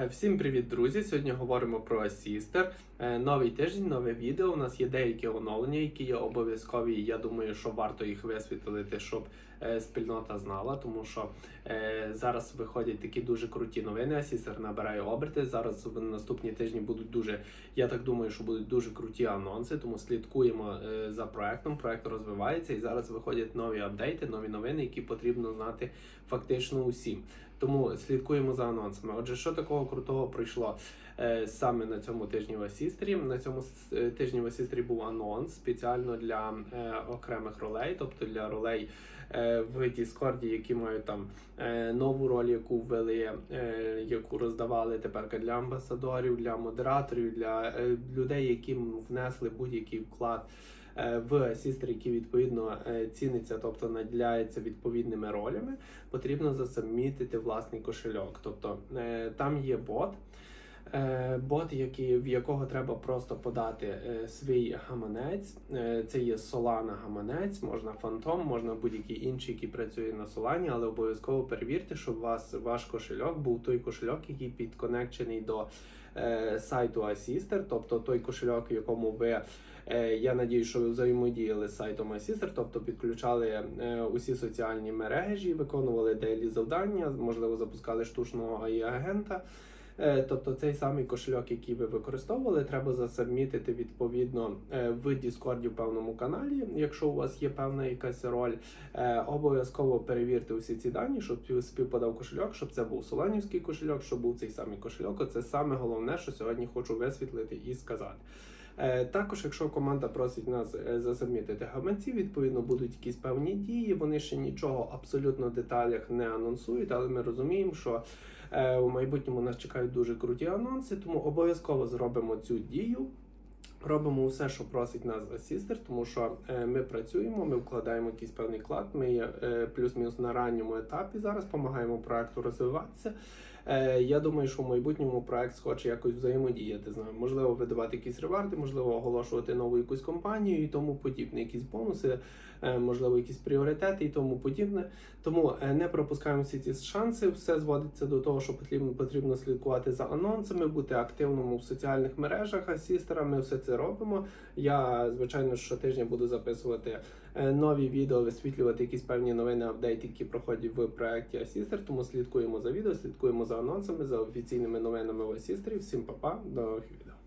Е, Всім привіт, друзі! Сьогодні говоримо про Асістер. Новий тиждень, нове відео. У нас є деякі оновлення, які є обов'язкові. Я думаю, що варто їх висвітлити, щоб е, спільнота знала, тому що е, зараз виходять такі дуже круті новини. Асістер набирає оберти. Зараз в наступні тижні будуть дуже. Я так думаю, що будуть дуже круті анонси. Тому слідкуємо за проектом. Проект розвивається і зараз виходять нові апдейти, нові новини, які потрібно знати фактично усім. Тому слідкуємо за анонсами. Отже, що такого крутого пройшло е, саме на цьому тижні в Асістрі? На цьому е, тижні в Асістрі був анонс спеціально для е, окремих ролей, тобто для ролей в Діскорді, які мають там нову роль, яку ввели, яку роздавали тепер для амбасадорів, для модераторів, для людей, які внесли будь-який вклад. Е, В асістер, які відповідно е, ціниться, тобто наділяється відповідними ролями, потрібно засамітити власний кошельок. Тобто е, там є бот, бот, який, в якого треба просто подати е, свій гаманець. Е, це є Solana гаманець, можна Phantom, можна будь-який інший, який працює на Solana, але обов'язково перевірте, щоб у вас ваш кошельок був той кошельок, який підконекчений до е, сайту Assister, тобто той кошельок, в якому ви. Е, Я надію, що ви взаємодіяли з сайтом Assister, тобто підключали е, усі соціальні мережі, виконували дейлі завдання, можливо, запускали штучного AI агента. Е, Тобто цей самий кошельок, який ви використовували, треба засабмітити відповідно е, в Discord в певному каналі, якщо у вас є певна якась роль. Е, Обов'язково перевірте усі ці дані, щоб спів- співпадав кошельок, щоб це був соланівський кошельок, щоб був цей самий кошельок. Це саме головне, що сьогодні хочу висвітлити і сказати. Е, Також, якщо команда просить нас засубмітити гаманці, відповідно будуть якісь певні дії. Вони ще нічого абсолютно в деталях не анонсують, але ми розуміємо, що е, у майбутньому нас чекають дуже круті анонси, тому обов'язково зробимо цю дію. Робимо все, що просить нас асістер, тому що е, ми працюємо, ми вкладаємо якийсь певний клад. Ми е, плюс-мінус на ранньому етапі зараз, допомагаємо проекту розвиватися. Е, я думаю, що в майбутньому проект схоче якось взаємодіяти з нами. Можливо, видавати якісь реварди, можливо, оголошувати нову якусь компанію і тому подібне, якісь бонуси, можливо, якісь пріоритети і тому подібне. Тому не пропускаємо всі ці шанси. Все зводиться до того, що потрібно потрібно слідкувати за анонсами, бути активним у соціальних мережах асістера. Ми все це робимо. Я звичайно щотижня буду записувати е, нові відео, висвітлювати якісь певні новини, апдейти, які проходять в проєкті Асістер. Тому слідкуємо за відео, слідкуємо за анонсами, за офіційними новинами в Асістері. Всім па-па, до нових відео.